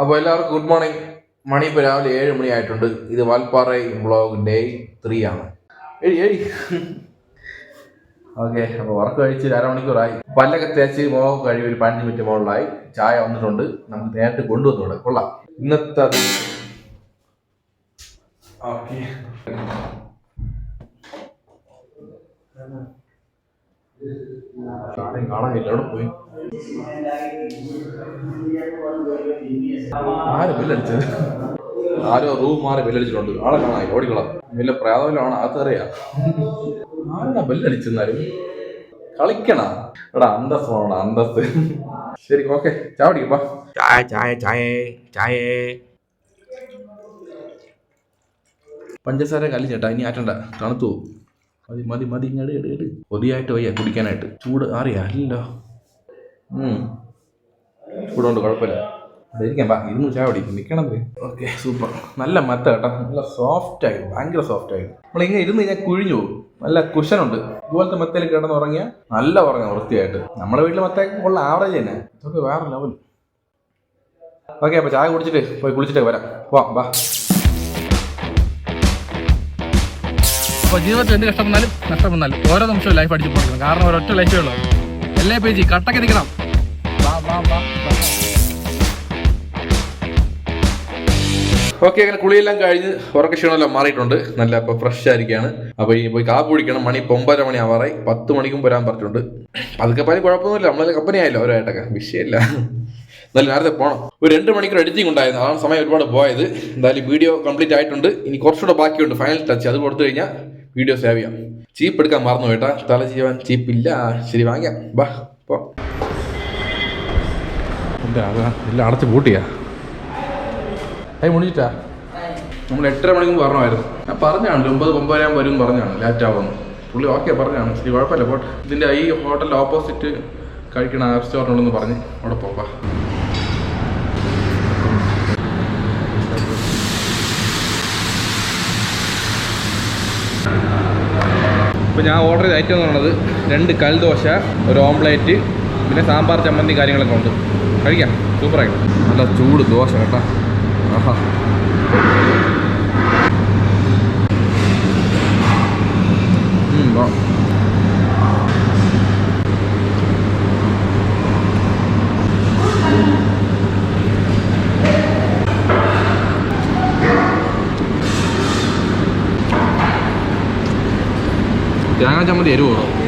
അപ്പോൾ എല്ലാവർക്കും good morning മണി ഇപ്പോൾ രാവിലെ ഏഴ് മണി ആയിട്ടുണ്ട് ഇത് വാൽപ്പാറ ബ്ലോഗ് ഡേ ത്രീ ആണ്. എഴി എഴി ഓക്കെ അപ്പോൾ വർക്ക് കഴിച്ച് ഒരു അരമണിക്കൂറായി. പല്ലൊക്കെ തേച്ച് മോഹം കഴിവ് ഒരു പതിനഞ്ച് മിനിറ്റ് മുകളിലായി. ചായ വന്നിട്ടുണ്ട്. നമുക്ക് നേരിട്ട് കൊണ്ടുവന്നൂടെ. കൊള്ളാം. ഇന്നത്തെ ഓക്കെ ആരെയും കാണാനില്ല. അവിടെ പോയി? ആര് ബില്ലടിച്ചത് ആരോ റൂം മാറി ബില്ലടിച്ചിട്ടുണ്ട്. ആളെ കാണാൻ ഓടിക്കളാം വലിയ പ്രാതമില്ലാണ് അകത്തറിയാ ആരാ ബില്ലടിച്ചെന്നാലും? കളിക്കണ? എടാ അന്തസ് വേണം അന്തസ് ശരി ഓക്കെ. ചാവടിക്കപ്പാ ചായ ചായ ചായ ചായ. പഞ്ചസാര കലിഞ്ഞേട്ടാ ഇനി ആറ്റണ്ട. തണുത്തു മതി മതി മതി ഇങ്ങട് ഇട് ഇട്. കൊതിയായിട്ട് വയ്യ കുടിക്കാനായിട്ട്. ചൂട് അറിയാ അല്ലല്ലോ. ഉം. ചൂടുണ്ട് കുഴപ്പമില്ല. ഇവിടെ ഇരിക്കാം ബാ ഇരുന്ന് ചായ കുടിക്കും. നിൽക്കണം ഓക്കെ സൂപ്പർ. നല്ല മത്ത കേട്ടോ. നല്ല സോഫ്റ്റ് ആയി. ഭയങ്കര സോഫ്റ്റ് ആയി. നമ്മൾ ഇങ്ങനെ ഇരുന്ന് കഴിഞ്ഞാൽ കുഴിഞ്ഞു പോകും. നല്ല കുഷനുണ്ട് ഇതുപോലത്തെ മത്തയിൽ കിടന്ന് ഉറങ്ങിയാൽ നല്ല ഉറങ്ങാം വൃത്തിയായിട്ട്. നമ്മുടെ വീട്ടിൽ മത്ത ഉള്ള ആവറേജ് തന്നെ. ഇതൊക്കെ വേറെ ലെവൽ ഓക്കെ അപ്പോൾ ചായ കുടിച്ചിട്ട് പോയി കുളിച്ചിട്ട് വരാം. വാ വാ അപ്പോൾ ജീവിതത്തിൽ എന്ത് കഷ്ടം വന്നാലും നഷ്ടം വന്നാലും ഓരോ നിമിഷവും ലൈഫ് അടിച്ചു പോകണം കാരണം ഒരൊറ്റ ലൈഫേ ഉള്ളൂ. എല്ലാ പേജ് കട്ടക്ക് നിൽക്കണം വാ, വാ, വാ, ഓക്കെ അങ്ങനെ കുളിയെല്ലാം കഴിഞ്ഞ് ഉറക്ക ക്ഷീണമെല്ലാം മാറിയിട്ടുണ്ട്. നല്ല അപ്പൊ ഫ്രഷ് ആയിരിക്കുകയാണ് അപ്പോൾ ഈ പോയി കാപ്പ് കുടിക്കണം. മണി ഒമ്പര മണി ആവാറായി പത്ത് മണിക്കും വരാൻ പറഞ്ഞിട്ടുണ്ട്. അതൊക്കെ പനി കുഴപ്പമൊന്നുമില്ല. നമ്മളെ കമ്പനി ആയല്ലോ ഓരോട്ടൊക്കെ വിഷയമില്ല. എന്നാലും നേരത്തെ പോകണം ഒരു രണ്ട് മണിക്കൂർ എഡിറ്റിംഗ് ഉണ്ടായിരുന്നു. അതാണ് സമയം ഒരുപാട് പോയത്. എന്തായാലും വീഡിയോ കംപ്ലീറ്റ് ആയിട്ടുണ്ട്. ഇനി കുറച്ചുകൂടെ ബാക്കിയുണ്ട്. ഫൈനൽ ടച്ച് അത് കൊടുത്തു കഴിഞ്ഞാൽ വീഡിയോ സേവ് ചെയ്യാം. ചീപ്പ് എടുക്കാൻ മറന്നു കേട്ടാ. തല ചെയ്യാൻ ചീപ്പ് ഇല്ല. ശരി വാങ്ങിയാ ബാ പോ. അടച്ച് പൂട്ടിയാ? ഏയ് മുടിച്ചിട്ടാ നമ്മൾ എട്ടര മണിക്ക് പറഞ്ഞായിരുന്നു. ഞാൻ പറഞ്ഞാണ് ഒമ്പത് ഒമ്പതരാകുമ്പോൾ വരും പറഞ്ഞാണ് ലാറ്റ് ആവുമെന്ന് പുള്ളി ഓക്കെ പറഞ്ഞാണ്. ശരി കുഴപ്പമില്ല പോട്ടെ. ഇതിന്റെ ഈ ഹോട്ടലിന്റെ ഓപ്പോസിറ്റ് കഴിക്കണ റെസ്റ്റോറന്റ് ഉണ്ടെന്ന് പറഞ്ഞ് അവിടെ പോപ്പാ ഇപ്പോൾ ഞാൻ ഓർഡർ ചെയ്ത ഐറ്റം എന്ന് പറയുന്നത് രണ്ട് കൽദോശ ഒരു ഓംപ്ലേറ്റ് പിന്നെ സാമ്പാർ ചമ്മന്തി കാര്യങ്ങളൊക്കെ ഉണ്ട്. കഴിക്കാം. സൂപ്പറായിട്ട് നല്ല ചൂട് ദോശ കേട്ടോ. ആഹാ ഉം, വാ. തേങ്ങാ ചമ്മന്തി എരിവ് വേണം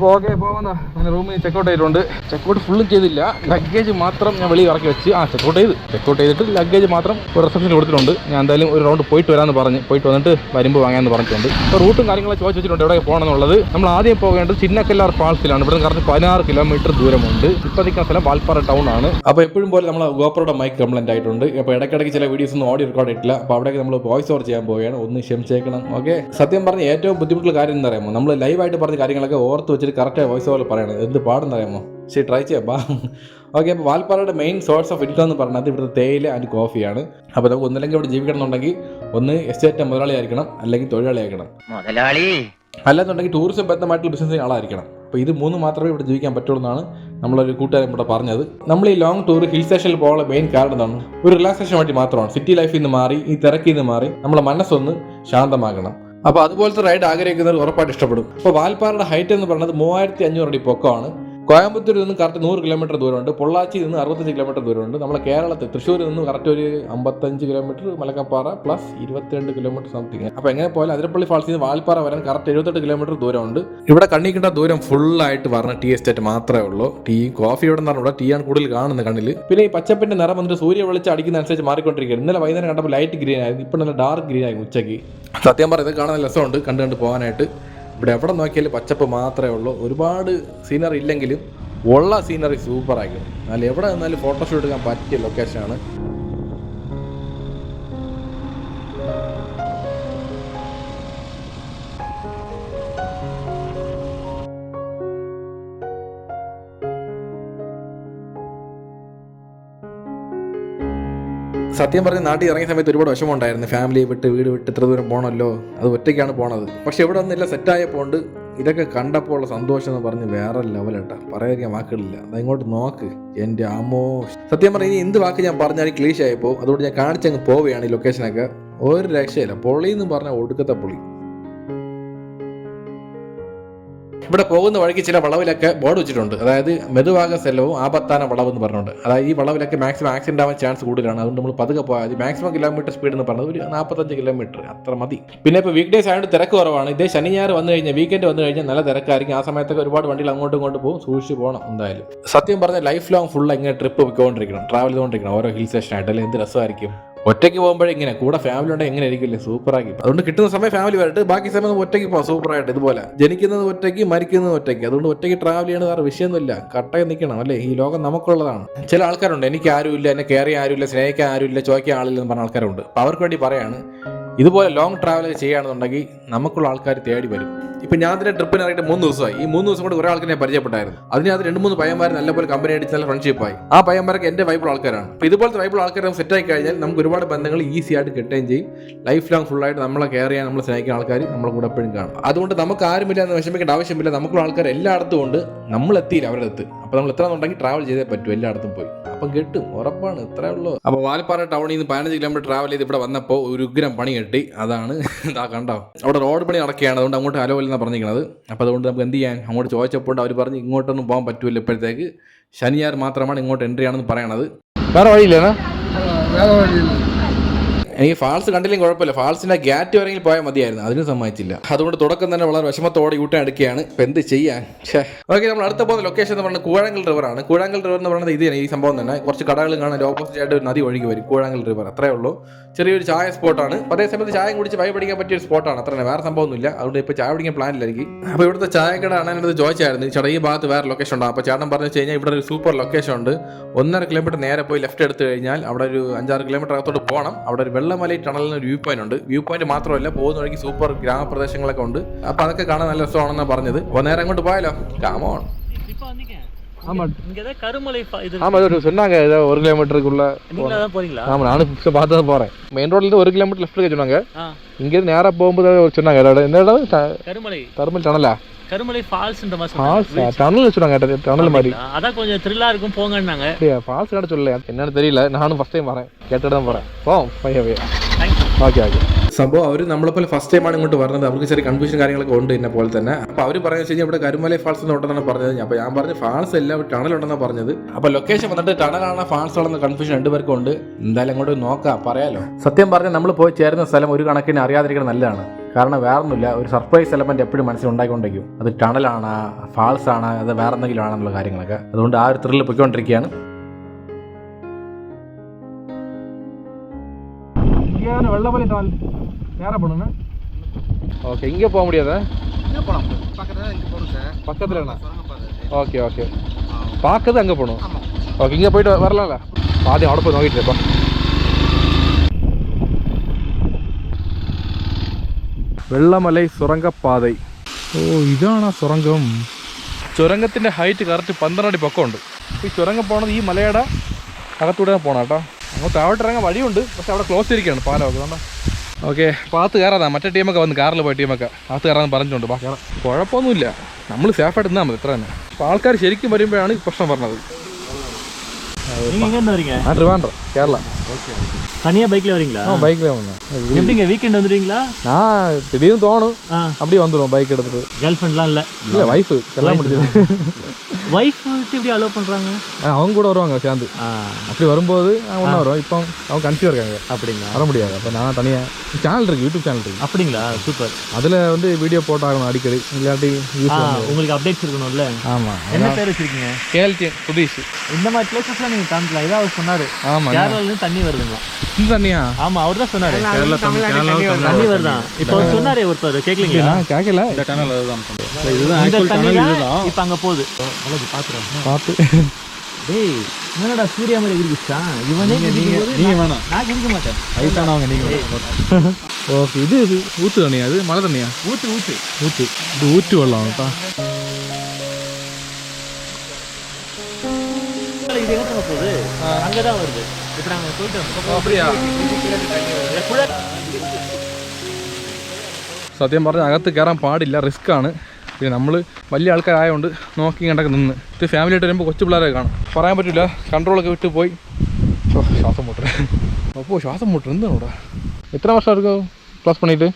അപ്പോൾ ഓക്കെ പോകുന്ന അങ്ങനെ റൂമിൽ ചെക്കൗട്ട് ചെയ്തിട്ടുണ്ട് ചെക്കൗട്ട് ഫുള്ളും ചെയ്തില്ല. ലഗേജ് മാത്രം ഞാൻ വെളിയിൽ ഇറക്കി വെച്ച് ആ ചെക്കൗട്ട് ചെയ്ത്. ചെക്കൗട്ട് ചെയ്തിട്ട് ലഗേജ് മാത്രം ഒരു റിസപ്ഷനിൽ കൊടുത്തിട്ടുണ്ട്. ഞാൻ എന്തായാലും ഒരു റൗണ്ട് പോയിട്ട് വരാമെന്ന് പറഞ്ഞ് പോയിട്ട് വന്നിട്ട് വരുമ്പോൾ വാങ്ങാമെന്ന് പറഞ്ഞിട്ടുണ്ട്. അപ്പോൾ റൂട്ടും കാര്യങ്ങളൊക്കെ ചോദിച്ചു വെച്ചിട്ടുണ്ട് എവിടെ പോകണം എന്നുള്ളത് നമ്മൾ ആദ്യം പോകേണ്ടത് ചിന്നക്കല്ലാർ ഫാൾസിലാണ് ഇവിടെ കറക്റ്റ് പതിനാറ് കിലോമീറ്റർ ദൂരമുണ്ട്. ഇപ്പോൾ നിൽക്കുന്ന സ്ഥലം വാൽപ്പാറ ടൗൺ ആണ്. അപ്പോൾ എപ്പോഴും പോലെ നമ്മൾ ഗോപ്രോയുടെ മൈക്ക് കംപ്ലൈന്റ് ആയിട്ടുണ്ട്. അപ്പോൾ ഇടയ്ക്കിടയ്ക്ക് ചില വീഡിയോസ് ഒന്നും ഓഡിയോ റെക്കോർഡ് ആയിട്ടില്ല അപ്പോൾ അവിടേക്ക് നമ്മൾ വോയിസ് ഓവർ ചെയ്യാൻ പോവുകയാണ്. ഒന്ന് ക്ഷമിച്ചേക്കണം. ഓക്കെ സത്യം പറഞ്ഞ ഏറ്റവും ബുദ്ധിമുട്ടുള്ള കാര്യം എന്താ പറയുമ്പോൾ നമ്മൾ ലൈവായിട്ട് പറഞ്ഞ കാര്യങ്ങളൊക്കെ ഓർത്ത് വെച്ചിട്ട് കറക്റ്റ് വോയിസ് ഓവർ പറയണം. എന്ത് പാടുന്ന അറിയാമോ? ശരി ട്രൈ ചെയ്യാം. ബാ. ഓക്കെ അപ്പോൾ വാൽപ്പാറയുടെ മെയിൻ സോഴ്സ് ഓഫ് ഇൻകം എന്ന് പറയുന്നത് ഇവിടുത്തെ തേയില ആൻഡ് കോഫിയാണ് അപ്പോൾ നമുക്ക് ഒന്നില്ലെങ്കിൽ ഇവിടെ ജീവിക്കണം എന്നുണ്ടെങ്കിൽ ഒന്ന് എസ്റ്റേറ്റ് മുതലാളി ആയിരിക്കണം അല്ലെങ്കിൽ തൊഴിലാളി ആയിരിക്കണം മുതലാളി. അല്ലെന്നുണ്ടെങ്കിൽ ടൂറിസം ബന്ധമായിട്ടുള്ള ബിസിനസ് ആളായിരിക്കണം. അപ്പോൾ ഇത് മൂന്ന് മാത്രമേ ഇവിടെ ജീവിക്കാൻ പറ്റുള്ളൂ എന്നാണ് നമ്മളൊരു കൂട്ടുകാരൻ ഇവിടെ പറഞ്ഞത്. നമ്മൾ ഈ ലോങ് ടൂർ ഹിൽ സ്റ്റേഷനിൽ പോകാനുള്ള മെയിൻ കാരണം എന്താണ്? ഒരു റിലാക്സേഷൻ വേണ്ടി മാത്രമാണ്. സിറ്റി ലൈഫിൽ നിന്ന് മാറി ഈ തിരക്കിൽ നിന്ന് മാറി നമ്മളെ മനസ്സൊന്ന് ശാന്തമാകണം. അപ്പോൾ അതുപോലത്തെ റൈഡ് ആഗ്രഹിക്കുന്നവർ ഉറപ്പായിട്ട് ഇഷ്ടപ്പെടും. അപ്പോൾ വാൽപ്പാറയുടെ ഹൈറ്റ് എന്ന് പറയുന്നത് മൂവായിരത്തി അഞ്ഞൂറ് അടി പൊക്കമാണ്. കോയമ്പത്തൂരിൽ നിന്ന് കറക്റ്റ് നൂറ് കിലോമീറ്റർ ദൂരമുണ്ട്. പൊള്ളാച്ചിയിൽ നിന്ന് അറുപത്തഞ്ച് കിലോമീറ്റർ ദൂരമുണ്ട്. നമ്മളെ കേരളത്തിൽ തൃശ്ശൂരിൽ നിന്ന് കറക്റ്റ് ഒരു അമ്പത്തഞ്ച് കിലോമീറ്റർ മലക്കപ്പാറ പ്ലസ് ഇരുപത്തിരണ്ട് കിലോമീറ്റർ സംതിങ് അപ്പോൾ എങ്ങനെ പോയാലും അതിരപ്പള്ളി ഫാൾസിൽ നിന്ന് വാൽപ്പാറ വരാൻ കറക്റ്റ് എഴുപത്തെട്ട് കിലോമീറ്റർ ദൂരമുണ്ട്. ഇവിടെ കണ്ണിക്കേണ്ട ദൂരം ഫുള്ളായിട്ട് പറഞ്ഞ ടീ എസ്റ്റേറ്റ് മാത്രമേ ഉള്ളൂ. ടീ കോഫി ഇവിടെ നിന്ന് പറഞ്ഞാൽ ടീ ആണ് കൂടുതൽ കാണുന്നത് കണ്ണിൽ പിന്നെ ഈ പച്ചപ്പിന്റെ നിറം വന്നിട്ട് സൂര്യ വെളിച്ചം അടിക്കുന്ന അനുസരിച്ച് മാറിക്കൊണ്ടിരിക്കുകയാണ്. ഇന്നലെ വൈകുന്നേരം കണ്ടപ്പോൾ ലൈറ്റ് ഗ്രീൻ ആയിരുന്നു. ഇപ്പം നല്ല ഡാർക്ക് ഗ്രീൻ ആയിരുന്നു ഉച്ചയ്ക്ക്. സത്യം പറയുന്നത് കാണാൻ രസമുണ്ട് കണ്ട് കണ്ട് പോകാനായിട്ട്. ഇവിടെ എവിടെ നോക്കിയാലും പച്ചപ്പ് മാത്രമേ ഉള്ളൂ. ഒരുപാട് സീനറി ഇല്ലെങ്കിലും ഉള്ള സീനറി സൂപ്പറായിരിക്കും എന്നാൽ എവിടെ നിന്നാലും ഫോട്ടോഷൂട്ട് എടുക്കാൻ പറ്റിയ ലൊക്കേഷനാണ് സത്യം പറഞ്ഞ നാട്ടിൽ ഇറങ്ങിയ സമയത്ത് ഒരുപാട് വിഷമമുണ്ടായിരുന്നു. ഫാമിലിയെ വിട്ട് വീട് വിട്ട് ഇത്ര ദൂരം പോകണമല്ലോ അത് ഒറ്റയ്ക്കാണ് പോണത്. പക്ഷെ ഇവിടെ ഒന്നില്ല സെറ്റായപ്പോണ്ട് ഇതൊക്കെ കണ്ടപ്പോൾ ഉള്ള സന്തോഷം എന്ന് പറഞ്ഞ് വേറെ ലെവലട്ടാ പറയാതിരിക്കാൻ വാക്കുകളില്ല. അത് ഇങ്ങോട്ട് നോക്ക് എന്റെ അമ്മോ. സത്യം പറഞ്ഞാൽ ഇനി എന്ത് വാക്ക് ഞാൻ പറഞ്ഞാലും ക്ലീഷ് ആയപ്പോൾ അതുകൊണ്ട് ഞാൻ കാണിച്ചങ്ങ് പോവുകയാണ് ഈ ലൊക്കേഷനൊക്കെ ഒരു രക്ഷയില്ല. പൊളി എന്ന് പറഞ്ഞാൽ ഒടുക്കത്തെ പൊളി. ഇവിടെ പോകുന്ന വഴിക്ക് ചില വളവിലൊക്കെ ബോർഡ് വെച്ചിട്ടുണ്ട്. അതായത് മെതുവാക സ്ഥലവും ആപത്താന വളവ് എന്ന് പറഞ്ഞുകൊണ്ട്. അതായത് ഈ വളവിലൊക്കെ മാക്സിമം ആക്സിഡന്റ് ആവാൻ ചാൻസ് കൂടുതലാണ്. അതുകൊണ്ട് നമ്മൾ പതുക്കെ പോയാൽ മാക്സിമം കിലോമീറ്റർ സ്പീഡ് എന്ന് പറഞ്ഞത് ഒരു നാൽപ്പത്തഞ്ച് കിലോമീറ്റർ അത്ര മതി. പിന്നെ ഇപ്പോൾ വീക്ക് ഡേയ്സ് ആയതുകൊണ്ട് തിരക്ക് കുറവാണ്. ഇതേ ശനി ഞായർ വന്നു കഴിഞ്ഞാൽ വീക്കെൻഡ് വന്നു കഴിഞ്ഞാൽ നല്ല തിരക്കായിരിക്കും. ആ സമയത്തൊക്കെ ഒരുപാട് വണ്ടികൾ അങ്ങോട്ടും ഇങ്ങോട്ടും പോകും. സൂക്ഷിച്ച് പോകണം എന്തായാലും. സത്യം പറഞ്ഞാൽ ലൈഫ് ലോങ് ഫുൾ ഇങ്ങനെ ട്രിപ്പ് പോയിക്കൊണ്ടിരിക്കണം. ട്രാവൽ ചെയ്തുകൊണ്ടിരിക്കണം. ഓരോ ഹിൽ സ്റ്റേഷൻ ആയിട്ട്. അല്ലെങ്കിൽ എന്ത് രസമായിരിക്കും? ഒറ്റയ്ക്ക് പോകുമ്പോഴേ ഇങ്ങനെ കൂടെ ഫാമിലി ഉണ്ടെങ്കിൽ എങ്ങനെ ആയിരിക്കില്ലേ സൂപ്പറാക്കി അതുകൊണ്ട് കിട്ടുന്ന സമയം ഫാമിലി വരട്ടെ. ബാക്കി സമയം ഒറ്റയ്ക്ക് പോകാം സൂപ്പറായിട്ട് ഇതുപോലെ. ജനിക്കുന്നത് ഒറ്റയ്ക്ക് മരിക്കുന്നത് ഒറ്റയ്ക്ക്. അതുകൊണ്ട് ഒറ്റയ്ക്ക് ട്രാവൽ ചെയ്യണത് വേറെ വിഷയമൊന്നുമില്ല. കട്ടയിൽ നിൽക്കണം അല്ലേ? ഈ ലോകം നമുക്കുള്ളതാണ്. ചില ആൾക്കാരുണ്ട്. എനിക്ക് ആരുമില്ല എന്നെ കയറി ആരുമില്ല സ്നേഹിക്കാൻ ആരുമില്ല ചോദിക്കാൻ ആളില്ലെന്ന് പറഞ്ഞ ആൾക്കാരുണ്ട്. അപ്പോൾ അവർക്ക് വേണ്ടി പറയാണ് ഇതുപോലെ ലോങ് ട്രാവൽ ചെയ്യുകയാണെന്നുണ്ടെങ്കിൽ നമുക്കുള്ള ആൾക്കാർ തേടി വരും. ഇപ്പൊ ഞാൻ തന്നെ ട്രിപ്പിന് ഇറങ്ങിയിട്ട് മൂന്ന് ദിവസമായി. ഈ മൂന്ന് ദിവസം കുറെ ആൾക്കാരെ ഞാൻ പരിചയപ്പെട്ടായിരുന്നു. അതിനകത്ത് രണ്ട് മൂന്ന് പയ്യന്മാർ നല്ലപോലെ കമ്പനി അടിച്ച് നല്ല ഫ്രണ്ട്ഷിപ്പായി ആ പയ്യന്മാരൊക്കെ എന്റെ വൈബിൾ ആൾക്കാരാണ്. അപ്പോൾ ഇതുപോലത്തെ വൈബിൾ ആൾക്കാർ സെറ്റ് ആയി കഴിഞ്ഞാൽ നമുക്ക് ഒരുപാട് ബന്ധങ്ങൾ ഈസി ആയിട്ട് കിട്ടുകയും ചെയ്യും. ലൈഫ് ലോങ് ഫുൾ ആയിട്ട് നമ്മളെ കെയർ ചെയ്യാൻ നമ്മളെ സ്നേഹിക്കുന്ന ആൾക്കാർ നമ്മളെ കൂടെ എപ്പോഴും കാണും. അതുകൊണ്ട് നമുക്ക് ആരുമില്ല എന്ന് വിഷമിക്കേണ്ട ആവശ്യമില്ല. നമുക്കുള്ള ആൾക്കാർ എല്ലായിടത്തും ഉണ്ട്. നമ്മൾ എത്തിയില്ല അവരുടെ അടുത്ത്. അപ്പൊ നമ്മൾ എത്ര ഉണ്ടെങ്കിൽ ട്രാവൽ ചെയ്തേ പറ്റൂ എല്ലായിടത്തും പോയി. അപ്പം കിട്ടും ഉറപ്പാണ് ഇത്രേ ഉള്ളൂ. അപ്പോൾ വാൽപ്പാറ ടൗണിൽ നിന്ന് പതിനഞ്ച് കിലോമീറ്റർ ട്രാവൽ ചെയ്ത് ഇവിടെ വന്നപ്പോൾ ഒരു ഉഗ്രം പണി കെട്ടി. അതാണ് ഇതാ കണ്ടോ? അവിടെ റോഡ് പണി നടക്കുകയാണ്. അതുകൊണ്ട് അങ്ങോട്ട് അലോലെന്നാണ് പറഞ്ഞിരിക്കുന്നത് അപ്പോൾ അതുകൊണ്ട് നമുക്ക് എന്ത് ചെയ്യാൻ? അങ്ങോട്ട് ചോദിച്ചപ്പോൾ അവർ പറഞ്ഞ് ഇങ്ങോട്ടൊന്നും പോകാൻ പറ്റൂല ഇപ്പോഴത്തേക്ക്. ശനിയാർ മാത്രമാണ് ഇങ്ങോട്ട് എൻട്രി ആണെന്ന് പറയണത്. വേറെ വഴിയില്ലേ? വേറെ വഴിയില്ല. എനിക്ക് ഫാൾസ് കണ്ടില്ലെങ്കിൽ കുഴപ്പമില്ല. ഫാൾസിന്റെ ഗ്യാറ്റ് വരെങ്കിൽ പോയാൽ മതിയായിരുന്നു. അതിനും സമ്മതിച്ചില്ല. അതുകൊണ്ട് തുടക്കം തന്നെ വളരെ വിഷമത്തോടെ യൂട്ടേൺ എടുക്കുകയാണ്. ഇപ്പം എന്ത് ചെയ്യാൻ? ഓക്കെ നമ്മൾ അടുത്ത പോകുന്ന ലൊക്കേഷൻ എന്ന് പറയുന്നത് റിവർ ആണ്. കൂഴാങ്കൽ റിവർ എന്ന് പറയുന്നത് ഇത് ഈ സംഭവം തന്നെ. കുറച്ച് കടകൾ കാണാൻ ഓപ്പോസിറ്റ് ആയിട്ട് ഒരു നദി ഒഴുകി വരും. കൂഴാങ്കൽ റിവർ അത്രേ ഉള്ളൂ. ചെറിയൊരു ചായ സ്പോട്ടാണ് അതേ സമയത്ത് ചായ കുടിച്ച് വൈ പഠിക്കാൻ പറ്റിയ ഒരു സ്പോട്ടാണ് അത്ര തന്നെ. വേറെ സംഭവമൊന്നുമില്ല അതുകൊണ്ട് ഇപ്പോൾ ചായ പിടിക്കാൻ പ്ലാൻ ഇല്ലായിരിക്കും. അപ്പോൾ ഇവിടുത്തെ ചായക്കട അണ്ണനടുത്ത് ചോദിച്ചായിരുന്നു. ചേട്ടാ ഈ ഭാഗത്ത് വേറെ ലൊക്കേഷൻ ഉണ്ടോ? അപ്പോൾ ചേട്ടൻ പറഞ്ഞു വെച്ച് കഴിഞ്ഞാൽ ഇവിടെ ഒരു സൂപ്പർ ലൊക്കേഷൻ ഉണ്ട്. ഒന്നര കിലോമീറ്റർ നേരെ പോയി ലെഫ്റ്റ് എടുത്തു കഴിഞ്ഞാൽ അവിടെ ഒരു അഞ്ചാറ് കിലോമീറ്റർ അകത്തോട്ട് പോകണം അവിടെ ഒരു വെള്ളമലൈ ടണലിന് ഒരു വ്യൂ പോയിന്റ് ഉണ്ട് വ്യൂ പോയിന്റ് മാത്രമല്ല പോകുന്ന വഴിക്ക് സൂപ്പർ ഗ്രാമപ്രദേശങ്ങളൊക്കെ ഉണ്ട് അപ്പോൾ അതൊക്കെ കാണാൻ നല്ല രസമാണെന്നാണ് പറഞ്ഞത് അപ്പോൾ നേരെ അങ്ങോട്ട് പോയാലോ കാമോൺ இப்ப வந்தீங்க ஆமா இங்க ஏதாவது கருமலை ஃபா- இது ஆமா இது சொன்னாங்க ஏதோ ஒரு கிலோமீட்டருக்குள்ள நீங்களா தான் போறீங்களா ஆமா நானும் இப்போ பார்த்து தான் போறேன் மெயின் ரோட்ல இருந்து ஒரு கிலோமீட்டர் லெஃப்ட்ல சொன்னாங்க ஆ இங்கிருந்து நேரா போகும்போது ஒரு சொன்னாங்க இதோட இந்த இடம் ட- கருமலை டர்மல் டனலா கருமலை ஃபால்ஸ்ன்ற மாதிரி ஃபால்ஸ் சொன்னாங்க. டனல் சொன்னாங்க ட- டனல் மாதிரி அப்படிங்களா? அதான் கொஞ்சம் த்ரில்லா இருக்கும் போங்கன்னாங்க அப்படியா ஃபால்ஸ் கடை சொல்லல என்னன்னு தெரியல நானும் ஃபர்ஸ்ட் டைம் வரேன் கேட்டுட்டு தான் போறேன் போவோம் பையவே தேங்க்யூ ஓகே ஓகே സംഭവം അവർ നമ്മളെപ്പോലെ ഫസ്റ്റ് ടൈമാണ് ഇങ്ങോട്ട് വരുന്നത് അവർക്ക് ചെറിയ കൺഫ്യൂഷൻ കാര്യങ്ങളൊക്കെ ഉണ്ട് എന്നെ പോലെ തന്നെ അപ്പോൾ അവർ പറയുന്നത് വെച്ച് കഴിഞ്ഞാൽ ഇവിടെ കരുമലൈ ഫാൾസ് എന്ന് ഉണ്ടെന്നാണ് പറഞ്ഞത് അപ്പോൾ ഞാൻ പറഞ്ഞു ഫാൾസ് അല്ല ഒരു ടണൽ ഉണ്ടെന്നാണ് പറഞ്ഞത് അപ്പോൾ ലൊക്കേഷൻ വന്നിട്ട് ടണലാണ് ഫാൾസ് ആണെന്ന് കൺഫ്യൂഷൻ രണ്ടുപേർക്കും ഉണ്ട് എന്തായാലും അങ്ങോട്ട് നോക്കാം പറയാലോ സത്യം പറഞ്ഞാൽ നമ്മൾ പോയി ചേരുന്ന സ്ഥലം ഒരു കണക്കിന് അറിയാതിരിക്കുന്നത് നല്ലതാണ് കാരണം വേറൊന്നുമില്ല ഒരു സർപ്രൈസ് എലമെന്റ് എപ്പോഴും മനസ്സിൽ ഉണ്ടായിക്കൊണ്ടിരിക്കും അത് ടണലാണ് ഫാൾസ് ആണ് അത് വേറെ എന്തെങ്കിലും ആണെന്നുള്ള കാര്യങ്ങളൊക്കെ അതുകൊണ്ട് ആ ഒരു ത്രില്ല് പൊയ്ക്കൊണ്ടിരിക്കുകയാണ് இங்கே வெள்ளப்பள்ளி டனல் நேரா போகணுண்ணா ஓகே இங்கே போக முடியாதா பக்கத்தில் ஓகே ஓகே பார்க்கறது அங்கே போகணும் ஓகே இங்கே போயிட்டு வ- வரலாம்ல பாதி അവിടെ പോയി നോക്കിയിട്ട് ഇപ്പം വെള്ളമലൈ സുരങ്കപ്പാതൈ ഓ ഇതാണ് ആ സുരങ്കം ചുരങ്കത്തിന്റെ ഹൈറ്റ് കറക്റ്റ് പന്ത്രണ്ട് അടി ഉണ്ട് ഈ ചുരങ്കം പോകണത് ഈ മലയുടെ അകത്തൂടെ പോകണം കേട്ടോ. അങ്ങോട്ട് താഴോട്ട് ഇറങ്ങാൻ വഴിയുണ്ട് പക്ഷെ അവിടെ ക്ലോസ് ചെയ്തിരിക്കുകയാണ് പാലമൊക്കെ. കണ്ടോ? ഓക്കെ പാത്ത് കയറാതാ. മറ്റേ ടീമൊക്കെ വന്ന് കാറിൽ പോയ ടീമൊക്കെ അകത്ത് കയറാന്ന് പറഞ്ഞിട്ടുണ്ട്. ബാക്കി കയറാം കുഴപ്പമൊന്നുമില്ല. നമ്മൾ സേഫ് ആയിട്ട് നിന്നാൽ മതി ഇത്ര തന്നെ. അപ്പോൾ ആൾക്കാർ ശരിക്കും വരുമ്പോഴാണ് പ്രശ്നം പറഞ്ഞത്. ട്രിവാൻഡ്രോ കേരള. ഓക്കെ. தனியாக பைக்கில் வரீங்களா ஆ பைக்கில் வந்தேன். எப்படிங்க வீக்கெண்ட் வந்துடுவீங்களா? நான் திடீர்னு தோணும். அப்படியே வந்துடுவோம் பைக் எடுத்துட்டு. கேர்ள் ஃப்ரெண்ட்லாம் இல்லை. இல்லை ஒய்ஃபு எல்லாம் முடிஞ்சது வைஃப் எப்படி அலோவ் பண்றாங்க? ஆ, அவங்க கூட வருவாங்க சேர்ந்து. அப்படி வரும்போது ஒன்றா வரும். இப்போ அவங்க கன்ஃபியூ இருக்காங்க. அப்படிங்களா? வர முடியாது. அப்போ நான் தனியாக சேனல் இருக்குது யூடியூப் சேனல் இருக்குது அப்படிங்களா? சூப்பர் அதில் வந்து வீடியோ போட்டாகணும் அடிக்கடி. இல்லாட்டி உங்களுக்கு அப்டேட்ஸ் இருக்கணும்ல? ஆமாம் என்ன பேர் வச்சிருக்கீங்க? கேஎல்டி சுதீஷ் இந்த மாதிரி பிளேசஸ்லாம் நீங்க காமிக்கலாம். இதான் அவர் சொன்னாரு. ஆமாம் கேரளால இருந்து தண்ணி வருதுங்களா தண்ணியா? ஆமா அவர் தான் சொன்னாரு. கேரளா தண்ணி வருதான். இப்போ அவர் சொன்னாரு ஒருத்தர். கேட்கலீங்களா கேட்கல இந்த தண்ணி தான் இப்போ அங்க போகுது. பார்த்து டேய் என்னடா சூர்யா மாதிரி குதிச்சா இவனே குதிக்கும்போது நீங்க நான்- வேணாம் நான் குதிக்க மாட்டேன் வயசானவங்க நீங்கள் ஓகே இது இது ஊற்று தண்ணியா அது மழை தண்ணியா ஊத்து ஊத்து ஊற்று இது ஊற்று வெள்ளம் கேட்டா இது எங்க போக போகுது அங்கதான் வருது இப்போ நாங்க போயிட்டு வந்தோம் அப்படியா புழ- സത്യം പറഞ്ഞാൽ അകത്ത് കയറാൻ പാടില്ല റിസ്ക് ആണ് പിന്നെ നമ്മൾ വലിയ ആൾക്കാരായതുകൊണ്ട് നോക്കി കണ്ടൊക്കെ നിന്ന് ഇത് ഫാമിലി ആയിട്ട് വരുമ്പോൾ കൊച്ചു പിള്ളേരെ കാണും പറയാൻ പറ്റില്ല കൺട്രോളൊക്കെ വിട്ട് പോയി ഓ, ശ്വാസം മുട്ടൽ അപ്പോൾ ശ്വാസം മുട്ടൽ എന്താണ് ഇവിടെ എത്ര വർഷം എടുക്കും ക്ലാസ് பண்ணிட்டு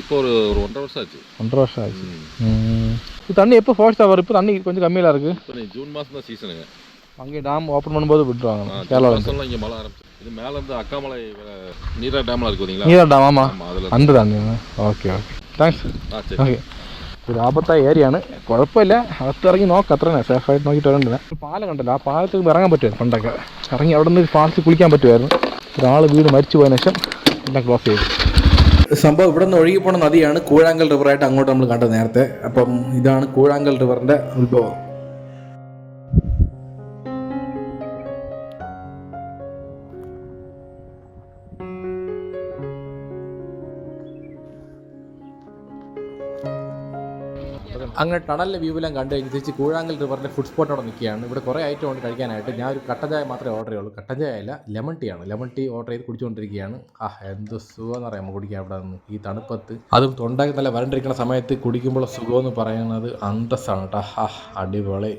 இப்போ ஒரு ஒரு ஒன்றரை வருஷம் ஆச்சு ஒன்றரை வருஷம் ஆச்சு ம். இது தண்ணி எப்போ ஃபாஸ்ட்டாக வரும் இப்போ தண்ணி கொஞ்சம் கம்மியாக இருக்குது இப்போ நீ ஜூன் மாதம் தான் சீசனுங்க அங்கே டேம் ஓப்பன் பண்ணும்போது விட்டுருவாங்க ஜூன் கேரளாவில் மாதம்லாம் இங்கே மழை ஆரம்பிச்சு இது மேலே இருந்து அக்காமலை அஹ், நீரா டேம்லாம் இருக்கு பார்த்தீங்களா நீரா டேம் ஆமாம் ஆமாம் அதில் அந்த தண்ணி ഓക്കെ ഓക്കെ താങ്ക്സ് ஆ சரி ഓക്കെ ഒരു ആപത്തായ ഏരിയയാണ്. കുഴപ്പമില്ല. അകത്ത് ഇറങ്ങി നോക്കാം അത്ര തന്നെ സേഫായിട്ട് നോക്കിയിട്ട് വരണ്ടേ ഒരു പാലം കണ്ടല്ലോ. ആ പാലത്തിൽ ഇറങ്ങാൻ പറ്റുമായിരുന്നു പണ്ടൊക്കെ? ഇറങ്ങി അവിടെ നിന്ന് പാലത്തിൽ കുളിക്കാൻ പറ്റുമായിരുന്നു. ഒരാൾ വീട് മരിച്ചു പോയ ശേഷം എല്ലാം ക്ലോസ് ചെയ്തു. സംഭവം ഇവിടെ നിന്ന് ഒഴുകി നദിയാണ് കൂഴാങ്കൽ റിവറായിട്ട് അങ്ങോട്ട് നമ്മൾ കണ്ടത് നേരത്തെ. അപ്പം ഇതാണ് കൂഴാങ്കൽ റിവറിന്റെ ഉത്ഭവം. അങ്ങനെ ടണലിലെ വ്യൂവെല്ലാം കണ്ടു കഴിഞ്ഞ് തിരിച്ച് കൂഴാങ്കൽ റിവറിന്റെ ഫുഡ് സ്പോട്ട് അവിടെ നിൽക്കുകയാണ്. ഇവിടെ കുറേ ഐറ്റം ഉണ്ട് കഴിക്കാനായിട്ട്. ഞാൻ ഒരു കട്ടൻ ചായ മാത്രമേ ഓർഡർ ചെയ്യുള്ളൂ. കട്ടൻ ചായ അല്ല ലെമൺ ടീ ആണ്. ലെമൺ ടീ ഓർഡർ ചെയ്ത് കുടിച്ചുകൊണ്ടിരിക്കുകയാണ്. ആ എന്ത് സുഖമെന്ന് അറിയാമോ കുടിക്കാൻ അവിടെ നിന്ന്. ഈ തണുപ്പത്ത്. അതും തൊണ്ടാക്കി നല്ല വരണ്ടിരിക്കുന്ന സമയത്ത് കുടിക്കുമ്പോൾ സുഖം എന്ന് പറയുന്നത് അന്തസ്സാണ് കേട്ടോ. ആ അടിപൊളി.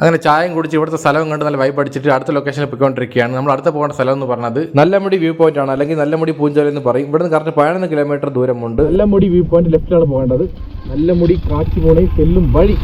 അങ്ങനെ ചായം കുടിച്ച് ഇവിടുത്തെ സ്ഥലം കണ്ട് നല്ല വൈബ് അടിച്ചിട്ട് അടുത്ത ലൊക്കേഷനിൽ പോയിക്കൊണ്ടിരിക്കുകയാണ്. നമ്മൾ അടുത്ത പോകേണ്ട സ്ഥലം എന്ന് പറഞ്ഞത് നല്ലമുടി വ്യൂ പോയിന്റ് ആണ്. അല്ലെങ്കിൽ നല്ലമുടി പൂഞ്ചോല എന്ന് പറയും. ഇവിടുന്ന് കറക്റ്റ് പതിനൊന്ന് കിലോമീറ്റർ ദൂരമുണ്ട്. നല്ലമുടി വ്യൂ പോയിന്റ് ലെഫ്റ്റിലാണ് പോകേണ്ടത്. നല്ലമുടി കാച്ചിമൂണി ചെല്ലും വഴി.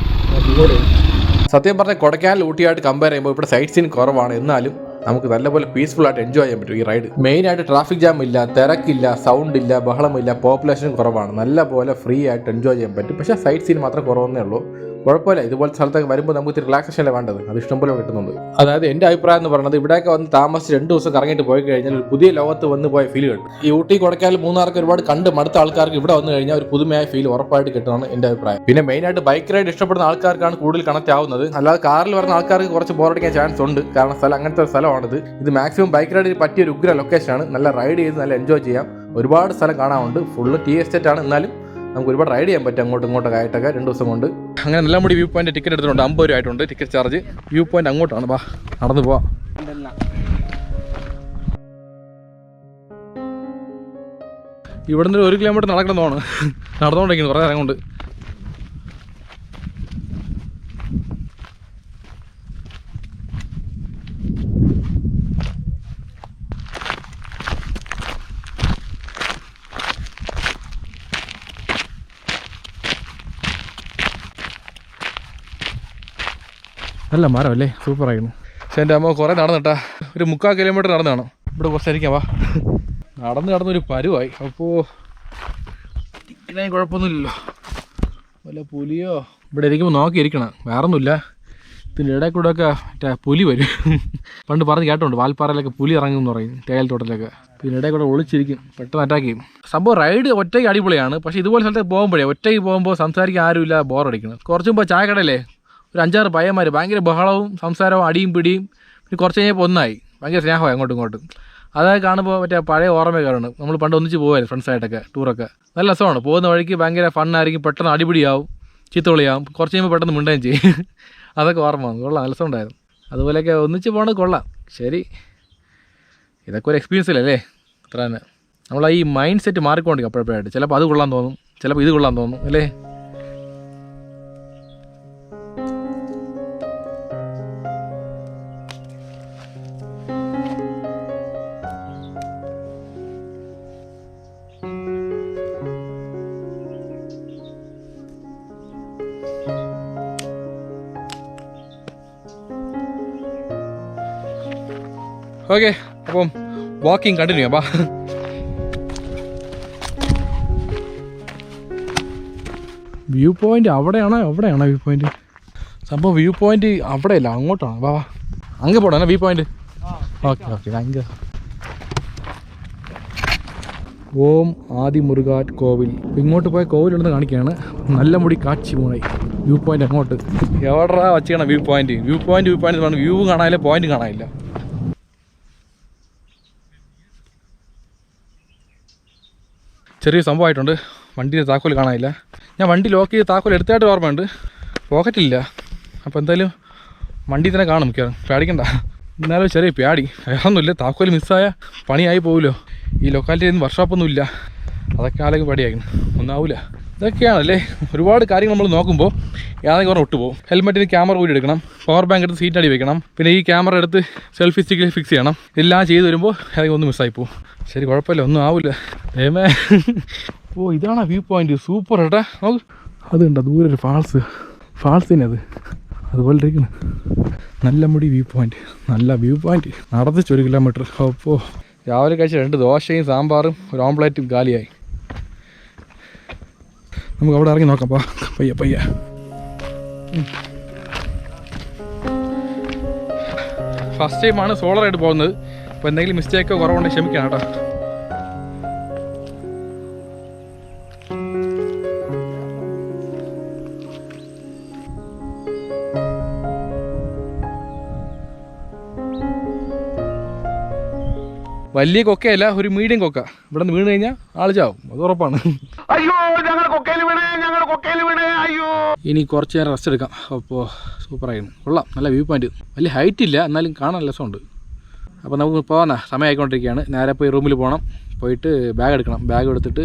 സത്യം പറഞ്ഞാൽ കൊടക്കാനൽ ഊട്ടിയായിട്ട് കമ്പയർ ചെയ്യുമ്പോൾ ഇവിടെ സൈറ്റ് സീൻ കുറവാണ്. എന്നാലും നമുക്ക് നല്ലപോലെ പീസ്ഫുൾ ആയിട്ട് എൻജോയ് ചെയ്യാൻ പറ്റും ഈ റൈഡ് മെയിൻ ആയിട്ട് ട്രാഫിക് ജാം ഇല്ല തിരക്കില്ല സൗണ്ട് ഇല്ല ബഹളമില്ല പോപ്പുലേഷൻ കുറവാണ്. നല്ലപോലെ ഫ്രീ ആയിട്ട് എൻജോയ് ചെയ്യാൻ പറ്റും. പക്ഷേ സൈറ്റ് സീൻ മാത്രം കുറവെന്നേ ഉള്ളൂ. കുഴപ്പമില്ല. ഇതുപോലത്തെ സ്ഥലത്തൊക്കെ വരുമ്പോൾ നമുക്ക് ഇത്തിരി റിലാക്സേഷൻ അല്ലേ വേണ്ടത്? അത് ഇഷ്ടംപോലെ കിട്ടുന്നുണ്ട്. അതായത് എന്റെ അഭിപ്രായം എന്ന് പറയുന്നത് ഇവിടെയൊക്കെ വന്ന് താമസിച്ച് രണ്ട് ദിവസം കറങ്ങിയിട്ട് പോയി കഴിഞ്ഞാൽ ഒരു പുതിയ ലോകത്ത് വന്ന് പോയ ഫീൽ കിട്ടും. ഈ ഊട്ടി കൊടക്കാൽ മൂന്നാർക്ക് ഒരുപാട് കണ്ട് മടുത്ത ആൾക്കാർക്ക് ഇവിടെ വന്നു കഴിഞ്ഞാൽ ഒരു പുതുമയായ ഫീൽ ഉറപ്പായിട്ട് കിട്ടുമെന്നാണ് എന്റെ അഭിപ്രായം. പിന്നെ മെയിനായിട്ട് ബൈക്ക് റൈഡ് ഇഷ്ടപ്പെടുന്ന ആൾക്കാർക്കാണ് കൂടുതൽ കണക്ട് ആവുന്നത്. അല്ലാതെ കാറിൽ വരുന്ന ആൾക്കാർക്ക് കുറച്ച് ബോറടിക്കാൻ ചാൻസ് ഉണ്ട്. കാരണം സ്ഥലം അങ്ങനത്തെ സ്ഥലമാണിത്. ഇത് മാക്സിമം ബൈക്ക് റൈഡിന് പറ്റിയ ഒരു ഉഗ്ര ലൊക്കേഷനാണ് നല്ല റൈഡ് ചെയ്ത് നല്ല എൻജോയ് ചെയ്യാം. ഒരുപാട് സ്ഥലം കാണാനുണ്ട്. ഫുള്ള് ടീ എസ്റ്റേറ്റ് ആണ്. എന്നാലും നമുക്ക് ഒരുപാട് റൈഡ് ചെയ്യാൻ പറ്റും അങ്ങോട്ടും ഇങ്ങോട്ടൊക്കെ ആയിട്ടൊക്കെ രണ്ട് ദിവസം കൊണ്ട്. അങ്ങനെ എല്ലാം കൂടി വ്യൂ പോയിന്റ് ടിക്കറ്റ് എടുത്തിട്ടുണ്ട്. അമ്പത് രൂപ ആയിട്ടുണ്ട്. ടിക്കറ്റ് ചാർജ് വ്യൂ പോയിന്റ് അങ്ങോട്ടാണ്. വാ നടന്നു പോവാ. ഇവിടെ നിന്ന് ഒരു കിലോമീറ്റർ നടക്കണം തോന്നുന്നു. നടന്നുകൊണ്ടിരിക്കുന്നു. കുറേ നേരം കൊണ്ട്. നല്ല മരം അല്ലേ? സൂപ്പറായിരുന്നു പക്ഷെ എന്റെ അമ്മ കുറേ നടന്നിട്ടാ. ഒരു മുക്കാൽ കിലോമീറ്റർ നടന്നാണോ ഇവിടെ കുറച്ചായിരിക്കാം വാ. നടന്ന് നടന്നൊരു പരുവായി. അപ്പോ ടിക്കറ്റിനായി കുഴപ്പമൊന്നുമില്ലല്ലോ. വല്ല പുലിയോ? ഇവിടെ ഇരിക്കുമ്പോൾ നോക്കിയിരിക്കണം വേറെ ഒന്നുമില്ല ഇതിന്റെ ഇടയിൽ കൂടെ ഒക്കെ മറ്റേ പുലി വരും. പണ്ട് പറഞ്ഞ് കേട്ടോണ്ട് വാൽപ്പാറയിലൊക്കെ പുലി ഇറങ്ങും എന്ന് പറയും തേയില തോട്ടത്തിലൊക്കെ. പിന്നെ ഇടയിൽ കൂടെ ഒളിച്ചിരിക്കും പെട്ടെന്ന് അറ്റാക്ക് ചെയ്യും. സംഭവം റൈഡ് ഒറ്റയ്ക്ക് അടിപൊളിയാണ്. പക്ഷേ ഇതുപോലെ സ്ഥലത്ത് പോകുമ്പോഴേ ഒറ്റയ്ക്ക് പോകുമ്പോൾ സംസാരിക്കാൻ ആരുമില്ല ബോറടിക്കണം കുറച്ച് മുമ്പ് ചായക്കടയിലേ ഒരു അഞ്ചാറ് പയ്യന്മാർ ഭയങ്കര ബഹളവും സംസാരവും അടിയും പിടിയും പിന്നെ കുറച്ച് കഴിഞ്ഞപ്പോൾ ഒന്നായി. ഭയങ്കര സ്നേഹമായി അങ്ങോട്ടും ഇങ്ങോട്ടും. അതൊക്കെ കാണുമ്പോൾ മറ്റേ പഴയ ഓർമ്മ കയറണം നമ്മൾ പണ്ട് ഒന്നിച്ച് പോകുമായിരുന്നു ഫ്രണ്ട്സായിട്ടൊക്കെ ടൂറൊക്കെ നല്ല രസമാണ്. പോകുന്ന വഴിക്ക് ഭയങ്കര ഫണ്ണായിരിക്കും പെട്ടെന്ന് അടിപിടിയാവും ചീത്തവിളിയാവും. കുറച്ച് കഴിയുമ്പോൾ പെട്ടെന്ന് മിണ്ടുകയും ചെയ്യും. അതൊക്കെ ഓർമ്മ കൊള്ളാം. നല്ല രസമുണ്ടായിരുന്നു. അതുപോലെയൊക്കെ ഒന്നിച്ച് പോകണത് കൊള്ളാം. ശരി. ഇതൊക്കെ ഒരു എക്സ്പീരിയൻസ് അല്ലേ? അത്ര തന്നെ നമ്മൾ ഈ മൈൻഡ് സെറ്റ് മാറിക്കൊണ്ടിരിക്കും അപ്പോഴപ്പോഴായിട്ട്. ചിലപ്പോൾ അത് കൊള്ളാൻ തോന്നും. ചിലപ്പോൾ ഇത് കൊള്ളാൻ തോന്നും. അല്ലേ? ഓക്കെ അപ്പം വാക്കിംഗ് കണ്ടിന്യൂ അപ്പാ വ്യൂ പോയിന്റ് അവിടെയാണോ? എവിടെയാണോ വ്യൂ പോയിന്റ് സംഭവം വ്യൂ പോയിന്റ് അവിടെ അവിടെയല്ല അങ്ങോട്ടാണ്. വാ വാ. അങ്ങ് പോടാ വ്യൂ പോയിന്റ് ഓക്കെ ഓക്കെ അങ്ങ്. ഓം ആദിമുരുകാറ്റ് കോവിൽ. ഇങ്ങോട്ട് പോയ കോവിലുണ്ടെന്ന് കാണിക്കുകയാണ്. നല്ല മുടി കാച്ചി മൂണായി വ്യൂ പോയിന്റ് അങ്ങോട്ട്. എവിടെ വച്ചിക്കണം view point view point view point view കാണാനില്ല പോയിന്റ് കാണാനില്ല ചെറിയ സംഭവമായിട്ടുണ്ട്. വണ്ടിയുടെ താക്കോൽ കാണാനില്ല. ഞാൻ വണ്ടി ലോക്ക് ചെയ്ത് താക്കോൽ എടുത്തായിട്ട് ഓർമ്മയുണ്ട്. പോക്കറ്റില്ല അപ്പോൾ എന്തായാലും വണ്ടി തന്നെ കാണും മിക്കവാറും. പേടിക്കണ്ട. എന്നാലും ചെറിയ പേടി. വേറൊന്നുമില്ല. താക്കോൽ മിസ്സായ പണിയായി പോകുമല്ലോ ഈ ലൊക്കാലിറ്റിയിൽ നിന്ന് വർഷോപ്പൊന്നും ഇല്ല. അതൊക്കെ ആളേക്ക് പേടിയായിരുന്നു ഒന്നാവൂല. ഇതൊക്കെയാണല്ലേ. ഒരുപാട് കാര്യങ്ങൾ നമ്മൾ നോക്കുമ്പോൾ ഏതെങ്കിലും പറഞ്ഞാൽ ഒട്ടുപോകും. ഹെൽമെറ്റിന് ക്യാമറ കൂടി എടുക്കണം. പവർ ബാങ്ക് എടുത്ത് സീറ്റ് അടി വെക്കണം. പിന്നെ ഈ ക്യാമറ എടുത്ത് സെൽഫി സ്റ്റിക്കിൽ ഫിക്സ് ചെയ്യണം. എല്ലാം ചെയ്ത് വരുമ്പോൾ ഏതെങ്കിലും ഒന്ന് മിസ്സായി പോകും ശരി കുഴപ്പമില്ല. ഒന്നും ആവില്ല ഏമേ? ഓ ഇതാണ് വ്യൂ പോയിന്റ് സൂപ്പർ ഏട്ടാ നോക്ക്. അതുണ്ടോ ദൂരെ ഒരു ഫാൾസ് ഫാൾസ് തന്നെ അത്. അതുപോലെ ഇരിക്കുന്നു. നല്ല മുടി വ്യൂ പോയിന്റ് നല്ല വ്യൂ പോയിന്റ് നടത്തിച്ച് ഒരു കിലോമീറ്റർ അപ്പോൾ രാവിലെ കഴിച്ച രണ്ട് ദോശയും സാമ്പാറും ഒരു ഓംപ്ലേറ്റും കാലിയായി. നമുക്ക് അവിടെ ഇറങ്ങി നോക്കാം. പയ്യ പയ്യ. ഫസ്റ്റ് ടൈമാണ് സോളറായിട്ട് പോകുന്നത്. അപ്പോൾ എന്തെങ്കിലും മിസ്റ്റേക്കോ കുറവുണ്ടെങ്കിൽ ക്ഷമിക്കണം കേട്ടോ. വലിയ കൊക്കയല്ല ഒരു മീഡിയം കൊക്ക. ഇവിടെ നിന്ന് വീണ് കഴിഞ്ഞാൽ ആൾ ചാവും. അത് ഉറപ്പാണ്. ഇനി കുറച്ച് നേരം റെസ്റ്റ് എടുക്കാം. അപ്പോൾ സൂപ്പറായിരുന്നു കൊള്ളാം. നല്ല വ്യൂ പോയിന്റ് വലിയ ഹൈറ്റ് ഇല്ല എന്നാലും കാണാൻ രസമുണ്ട്. അപ്പോൾ നമുക്ക് പോകാനാ സമയമായിക്കൊണ്ടിരിക്കുകയാണ്. നേരെ പോയി റൂമിൽ പോകണം പോയിട്ട് ബാഗ് എടുക്കണം. ബാഗ് എടുത്തിട്ട്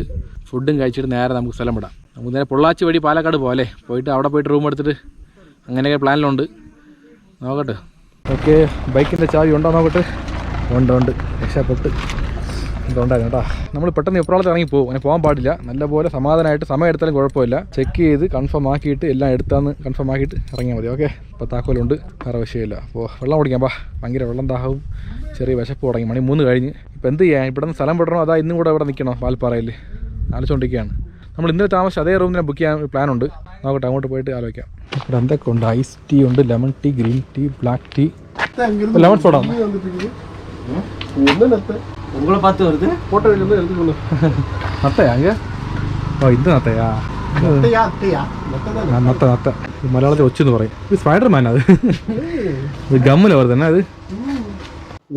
ഫുഡും കഴിച്ചിട്ട് നേരെ നമുക്ക് സ്ഥലം വിടാം. നമുക്ക് നേരെ പൊള്ളാച്ചി വഴി പാലക്കാട് പോകാം പോയിട്ട് അവിടെ പോയിട്ട് റൂം എടുത്തിട്ട് അങ്ങനെയൊക്കെ പ്ലാനിലുണ്ട് നോക്കട്ടെ. ഓക്കെ ബൈക്കിന്റെ ചാവി ഉണ്ടോ നോക്കട്ടെ? ഉണ്ട് ഉണ്ട്. രക്ഷപ്പെട്ട്. ഇതുണ്ടായിരുന്നു കേട്ടോ. നമ്മൾ പെട്ടെന്ന് എപ്പോഴത്തെ ഇറങ്ങി പോകും. അങ്ങനെ പോകാൻ പാടില്ല. നല്ലപോലെ സമാധാനമായിട്ട് സമയം എടുത്താലും കുഴപ്പമില്ല. ചെക്ക് ചെയ്ത് കൺഫേം ആക്കിയിട്ട് എല്ലാം എടുത്താന്ന് കൺഫേം ആക്കിയിട്ട് ഇറങ്ങിയാൽ മതി. ഓക്കെ ഇപ്പോൾ താക്കോലുണ്ട്. വേറെ വിഷയമില്ല. അപ്പോൾ വെള്ളം കുടിക്കാം പാ. ഭയങ്കര വെള്ളം ദാഹവും ചെറിയ വിശപ്പ് തുടങ്ങി. മണി മൂന്ന് കഴിഞ്ഞ്. ഇപ്പം എന്ത് ചെയ്യാം? ഇവിടെ നിന്ന് സ്ഥലം വിടണോ? അതാ ഇന്നും കൂടെ ഇവിടെ നിൽക്കണോ? പാൽപ്പാറയിൽ ആലോചിച്ചുകൊണ്ടിരിക്കുകയാണ് നമ്മൾ ഇന്നലെ താമസിച്ച് അതേ റൂമിൽ ബുക്ക് ചെയ്യാൻ പ്ലാൻ ഉണ്ട് നോക്കട്ടെ അങ്ങോട്ട് പോയിട്ട് ആലോചിക്കാം. ഇവിടെ എന്തൊക്കെ ഉണ്ട്? ഐസ് ടീ ഉണ്ട് lemon tea green tea black tea. Lemon soda നത്തയാ ഓ ഇത് മലയാളത്തിൽ ഒച്ചെന്ന് പറയും. സ്പൈഡർമാൻ അത്. ഗമ്മില വെറുതെ അത്.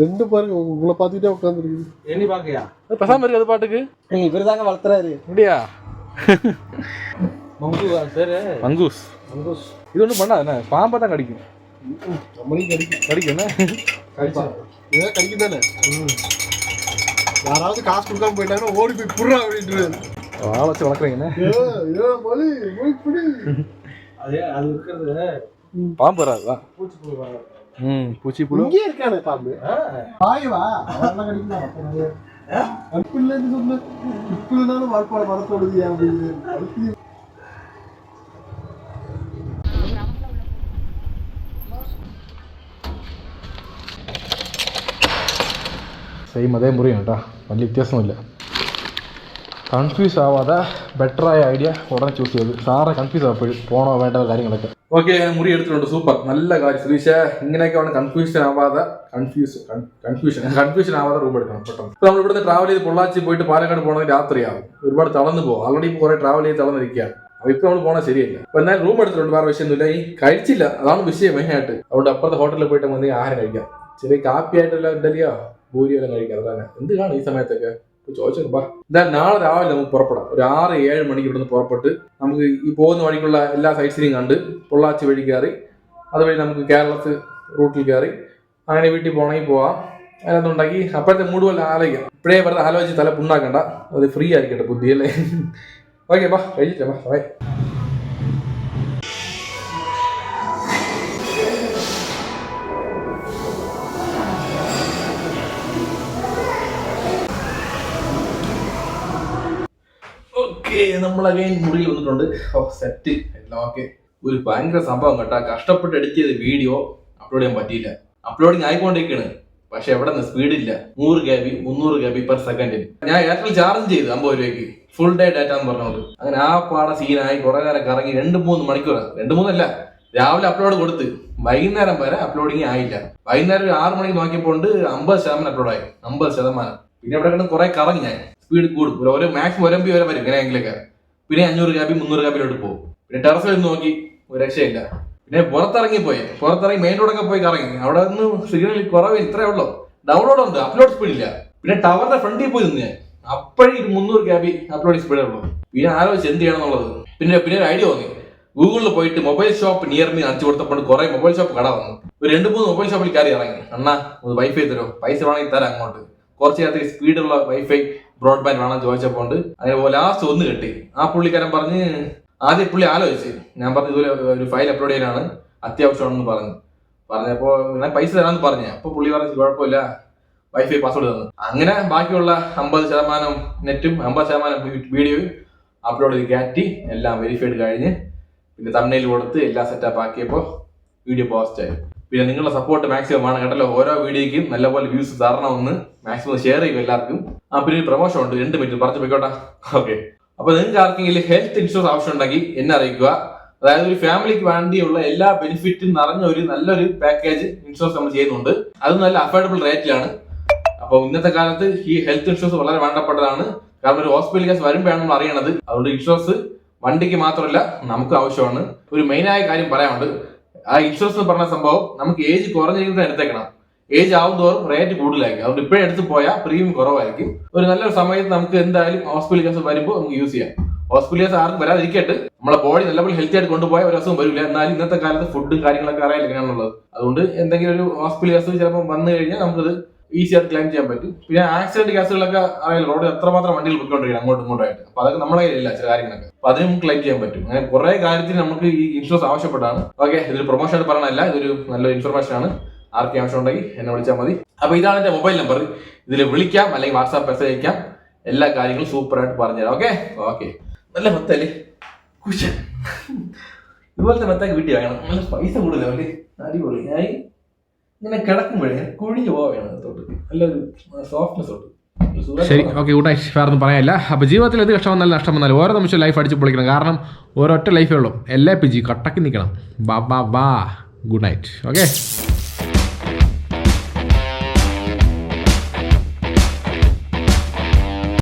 ரெண்டு பாருங்க உங்களை பார்த்துக்கிட்டே உட்காந்துருக்குது எண்ணி பாக்கையா பேசாம இருக்கு அது பாட்டுக்கு. இவர் தாங்க வளர்த்துறாரு. அப்படியா? மங்கூஸ் பேரு? மங்கூஸ். மங்கூஸ். இது ஒன்றும் பண்ணாது என்ன? பாம்பை தான் கடிக்கும். நம்மளையும் கடிக்கும். கடிக்கும் என்ன? கடிச்சா இதான் கடிக்கும் தானே? யாராவது காசு கொடுக்காம போயிட்டாங்கன்னா ஓடி போய் புடுறா அப்படின்ட்டு வாழ வச்சு வளர்க்குறீங்கண்ணே அது அது இருக்கிறது. பாம்பு வராதுதான் பூச்சி பூ வராது. ம் பூச்சி புழு இங்கே இருக்கானே பாம்பு பாயவா அவரெல்லாம் கடிக்கலாம் அனுப்பு இல்லைன்னு சொன்ன உப்பு இல்லைனாலும் வாழ்ப்பாடு மரத்தோடுது ஏன் அப்படின்னு அடுத்து സെയിം അതേ മുറിയാണ് കേട്ടോ വലിയ വ്യത്യാസമില്ല കൺഫ്യൂസ് ആവാതെ ബെറ്ററായ ഐഡിയ ഉടനെ ചൂസ് ചെയ്ത് സാറെ കൺഫ്യൂസ് ആവപ്പോഴും പോണോ വേണ്ട കാര്യങ്ങളൊക്കെ ഓക്കെ മുറി എടുത്തിട്ടുണ്ട്. സൂപ്പർ നല്ല കാര്യം. സുധീഷ ഇങ്ങനെയൊക്കെ വേണം കൺഫ്യൂഷൻ ആവാതെ കൺഫ്യൂസ് കൺഫ്യൂഷൻ കൺഫ്യൂഷൻ ആവാതെ റൂം എടുക്കണം പെട്ടെന്ന്. നമ്മൾ ഇവിടുന്ന് ട്രാവൽ ചെയ്ത് പൊള്ളാച്ചി പോയിട്ട് പാലക്കാട് പോകണമെങ്കിൽ രാത്രിയാവും. ഒരുപാട് തളർന്നു പോകും. ഓൾറെഡി കുറെ ട്രാവൽ ചെയ്ത് തളർന്നിരിക്കുകയാണ് അപ്പൊ ഇപ്പൊ നമ്മൾ പോകണത് ശരിയല്ല. അപ്പൊ എന്നാൽ റൂം എടുത്തിട്ടുണ്ട് വേറെ വിഷയമൊന്നുമില്ല ഈ കഴിച്ചില്ല. അതാണ് വിഷയം മെയിൻ ആയിട്ട് അതുകൊണ്ട് അപ്പുറത്തെ ഹോട്ടലിൽ പോയിട്ട് നമുക്ക് ആഹാരം കഴിക്കാം. ചെറിയ കാപ്പി ആയിട്ടല്ല ഇഡലിയോ ഭൂരിയോ കഴിക്കാം. അതാണ്. എന്ത് കാണും ഈ സമയത്തൊക്കെ? ചോദിച്ചു എന്തായാലും നാളെ രാവിലെ നമുക്ക് പുറപ്പെടാം. ഒരു ആറ് ഏഴ് മണിക്ക് ഇവിടുന്ന് പുറപ്പെട്ട് നമുക്ക് ഈ പോകുന്ന വഴിക്കുള്ള എല്ലാ സൈറ്റ് സീനും കണ്ട് പൊള്ളാച്ചി വഴി കയറി അതുവഴി നമുക്ക് കേരളത്തിൽ റൂട്ടിൽ കയറി അങ്ങനെ വീട്ടിൽ പോകണമെങ്കിൽ പോവാം. അതിനകത്തുണ്ടാക്കി അപ്പോഴത്തെ പോലെ ആലോചിക്കാം. ഇപ്പോഴേ വെറുതെ ആലോചിച്ച് തല പുണ്ണാക്കണ്ട. അത് ഫ്രീ ആയിരിക്കട്ടെ ബുദ്ധി അല്ലേ? ഓക്കെ ബാ. കഴിച്ചിട്ടാ ബാ നമ്മൾ അഗൈൻ മുറിയിൽ വന്നിട്ടുണ്ട്. ഓ സെറ്റ് എല്ലാം ഓക്കെ ഒരു ഭയങ്കര സംഭവം കേട്ടാ. കഷ്ടപ്പെട്ട് എഡിറ്റ് ചെയ്ത വീഡിയോ അപ്ലോഡ് ചെയ്യാൻ പറ്റിയില്ല. അപ്ലോഡിങ് ആയിക്കൊണ്ടിരിക്കണ് പക്ഷെ എവിടെ നിന്ന്? സ്പീഡില്ല നൂറ് കെ ബി മുന്നൂറ് കെ ബി പെർ സെക്കൻഡിൽ ഞാൻ എയർടെൽ ചാർജ് ചെയ്തു അമ്പത് രൂപയ്ക്ക്. ഫുൾ ഡേ ഡാറ്റ എന്ന് പറഞ്ഞോണ്ട് അങ്ങനെ ആ പാട സീനായി കുറെ നേരം കറങ്ങി രണ്ട് മൂന്ന് മണിക്കൂർ രണ്ട് മൂന്നല്ല. രാവിലെ അപ്ലോഡ് കൊടുത്ത്. വൈകുന്നേരം വരെ അപ്ലോഡിങ് ആയില്ല. വൈകുന്നേരം ഒരു ആറ് മണിക്ക് നോക്കിയപ്പോൾ ഉണ്ട് അമ്പത് ശതമാനം അപ്ലോഡ് ആയി. അമ്പത് ശതമാനം. പിന്നെ ഇവിടെ കിടന്ന് കുറെ കറങ്ങി ഞാൻ. സ്പീഡ് കൂടും. ഒരു മാക്സിമം ഒരമ്പി വരെ വരും എങ്ങനെയെങ്കിലൊക്കെ പിന്നെ അഞ്ഞൂറ് കാപ്പി മുന്നൂറ് കാപ്പിയിലോട്ട് പോകും. പിന്നെ ടെറസിൽ നോക്കി ഒരു രക്ഷയില്ല. പിന്നെ പുറത്തിറങ്ങി പോയി. പുറത്തിറങ്ങി മെയിൻ റോഡൊക്കെ പോയി കറങ്ങി. അവിടെ നിന്ന് സിഗ്നൽ കുറവ് ഇത്രേ ഉള്ളൂ. ഡൗൺലോഡ് ഉണ്ട് അപ്ലോഡ് സ്പീഡ് ഇല്ല. പിന്നെ ടവറിന്റെ ഫ്രണ്ടിൽ പോയി നിന്ന് ഞാൻ. അപ്പോഴേ ഒരു മുന്നൂറ് ക്യാബി അപ്ലോഡ് സ്പീഡേ ഉള്ളൂ. പിന്നെ ആലോചിച്ച് എന്ത് ചെയ്യണം എന്നുള്ളത്. പിന്നെ പിന്നെ ഒരു ഐഡിയ തോന്നി ഗൂഗിളിൽ പോയിട്ട് മൊബൈൽ ഷോപ്പ് നിയർ മീ അടിച്ചു കൊടുത്തപ്പോൾ കുറെ മൊബൈൽ ഷോപ്പ് കട വന്നു. ഒരു രണ്ട് മൂന്ന് മൊബൈൽ ഷോപ്പിൽ കയറി ഇറങ്ങി. അണ്ണാ ഒന്ന് വൈഫൈ തരോ? പൈസ വേണമെങ്കിൽ തരാം അങ്ങോട്ട്. കുറച്ച് നേരത്തേക്ക് സ്പീഡുള്ള വൈഫൈ ബ്രോഡ്ബാൻഡ് വേണം ചോദിച്ചപ്പോൾ അതേപോലെ ലാസ്റ്റ് ഒന്ന് കിട്ടി. ആ പുള്ളിക്കാരൻ പറഞ്ഞ് ആദ്യം പുള്ളി ആലോചിച്ച്. ഞാൻ പറഞ്ഞു ഇതുപോലെ ഒരു ഫയൽ അപ്ലോഡ് ചെയ്യാനാണ് അത്യാവശ്യമാണെന്ന് പറഞ്ഞു. പറഞ്ഞപ്പോ ഞാൻ പൈസ തരാമെന്ന് പറഞ്ഞു. അപ്പൊ പുള്ളി പറഞ്ഞു കുഴപ്പമില്ല. വൈഫൈ പാസ്വേഡ് തന്നു. അങ്ങനെ ബാക്കിയുള്ള അമ്പത് ശതമാനം നെറ്റും അമ്പത് ശതമാനം വീഡിയോയും അപ്ലോഡ് ചെയ്ത് കയറ്റി. എല്ലാം വെരിഫൈഡ് കഴിഞ്ഞ്. പിന്നെ തമിഴിൽ കൊടുത്ത് എല്ലാം സെറ്റപ്പ് ആക്കിയപ്പോൾ വീഡിയോ പോസ്റ്റ് ആയി. പിന്നെ നിങ്ങളുടെ സപ്പോർട്ട് മാക്സിമം ആണ് കേട്ടല്ലോ. ഓരോ വീഡിയോയ്ക്കും നല്ലപോലെ വ്യൂസ് തരണമെന്ന് മാക്സിമം ഷെയർ ചെയ്യും എല്ലാവർക്കും. ആ പിന്നെ ഒരു പ്രമോഷൻ ഉണ്ട്. രണ്ട് മിനിറ്റ് പറഞ്ഞു പോയിക്കോട്ടെ. ഓക്കെ അപ്പൊ നിങ്ങൾക്ക് ആർക്കെങ്കിലും ഹെൽത്ത് ഇൻഷുറൻസ് ആവശ്യം ഉണ്ടെങ്കിൽ എന്നെ അറിയിക്കുക. അതായത് ഒരു ഫാമിലിക്ക് വേണ്ടിയുള്ള എല്ലാ ബെനിഫിറ്റും നിറഞ്ഞ ഒരു നല്ലൊരു പാക്കേജ് ഇൻഷുറൻസ് നമ്മൾ ചെയ്യുന്നുണ്ട്. അത് നല്ല അഫോർഡബിൾ റേറ്റിലാണ് അപ്പോൾ ഇന്നത്തെ കാലത്ത് ഈ ഹെൽത്ത് ഇൻഷുറൻസ് വളരെ വേണ്ടപ്പെട്ടതാണ്. കാരണം ഒരു ഹോസ്പിറ്റൽ കേസ് വരുമ്പോഴാണ് നമ്മൾ അറിയണത്. അതുകൊണ്ട് ഇൻഷുറൻസ് വണ്ടിക്ക് മാത്രമല്ല നമുക്ക് ആവശ്യമാണ്. ഒരു മെയിനായ കാര്യം പറയാനുണ്ട്. ആ ഇൻഷുറൻസ് പറഞ്ഞ സംഭവം നമുക്ക് ഏജ് കുറഞ്ഞിരിക്കുന്ന എടുത്തേക്കണം. ഏജ് ആവും തോറും റേറ്റ് കൂടുതലായിരിക്കും. അതുകൊണ്ട് ഇപ്പോഴേ എടുത്ത് പോയാൽ പ്രീമിയം കുറവായിരിക്കും. ഒരു നല്ലൊരു സമയത്ത് നമുക്ക് എന്തായാലും ഹോസ്പിറ്റൽ കേസ് വരുമ്പോൾ നമുക്ക് യൂസ് ചെയ്യാം. ഹോസ്പിറ്റൽ കേസ് ആർക്കും വരാതിരിക്കട്ടെ. നമ്മളെ ബോഡി നല്ലപോലെ ഹെൽത്തി ആയിട്ട് കൊണ്ടുപോയാൽ ഒരു അസുഖം വരില്ല. എന്നാലും ഇന്നത്തെ കാലത്ത് ഫുഡും കാര്യങ്ങളൊക്കെ അറിയാൻ എങ്ങനെയാണുള്ളത് അതുകൊണ്ട് എന്തെങ്കിലും ഒരു ഹോസ്പിറ്റൽ കേസ് ചിലപ്പോൾ വന്നു കഴിഞ്ഞാൽ നമുക്കത് ഈസി ആയിട്ട് ക്ലെയിം ചെയ്യാൻ പറ്റും. പിന്നെ ആക്സിഡന്റ് കേസുകളൊക്കെ അറിയാം റോഡിൽ എത്രമാത്രം വണ്ടികൾ പൊയ്ക്കൊണ്ടിരിക്കണം അങ്ങോട്ടും ഇങ്ങോട്ടായിട്ട് അപ്പൊ അതൊക്കെ നമ്മളെ ഇല്ല ചില കാര്യങ്ങളൊക്കെ. അപ്പൊ അതിനും ക്ലെയിം ചെയ്യാൻ പറ്റും. അങ്ങനെ കുറെ കാര്യത്തിന് നമുക്ക് ഈ ഇൻഷുറൻസ് ആവശ്യപ്പെട്ടാണ്. ഓക്കെ ഇതൊരു പ്രൊമോഷൻ ആയിട്ട് പറയണല്ല ഇതൊരു നല്ല ഇൻഫർമേഷൻ ആണ്. ആർക്കും ആവശ്യം ഉണ്ടെങ്കിൽ എന്നെ വിളിച്ചാൽ മതി. അപ്പൊ ഇതാണ് എന്റെ മൊബൈൽ നമ്പർ ഇതിൽ വിളിക്കാം അല്ലെങ്കിൽ വാട്സാപ്പ് മെസ്സേജ് അയക്കാം. എല്ലാ കാര്യങ്ങളും സൂപ്പർ ആയിട്ട് പറഞ്ഞുതരാം. ഓക്കെ ഓക്കെ നല്ല മത്തല്ലേ? ഇതുപോലത്തെ മത്തൊക്കെ വീട്ടിൽ വാങ്ങണം. നല്ല പൈസ കൂടുതലല്ലേ അടിപൊളി. ഞാൻ ഇങ്ങനെ കിടക്കുമ്പോഴേ കുഴിഞ്ഞു പോവുകയാണ് തൊട്ട്. നല്ലൊരു സോഫ്റ്റ്നെസ് സുഖം ശരി ഓക്കെ ഗുഡ് നൈറ്റ് വേറെ ഒന്നും പറയാനില്ല. അപ്പോൾ ജീവിതത്തിൽ എന്ത് കഷ്ടം വന്നാലും നഷ്ടം വന്നാലും ഓരോ നിമിഷം ലൈഫ് അടിച്ച് പൊളിക്കണം. കാരണം ഓരോ ഒറ്റ ലൈഫേ ഉള്ളൂ. എല്ലാ പി ജി കട്ടക്ക് നിൽക്കണം ബാ ബാ ബാ. Good night okay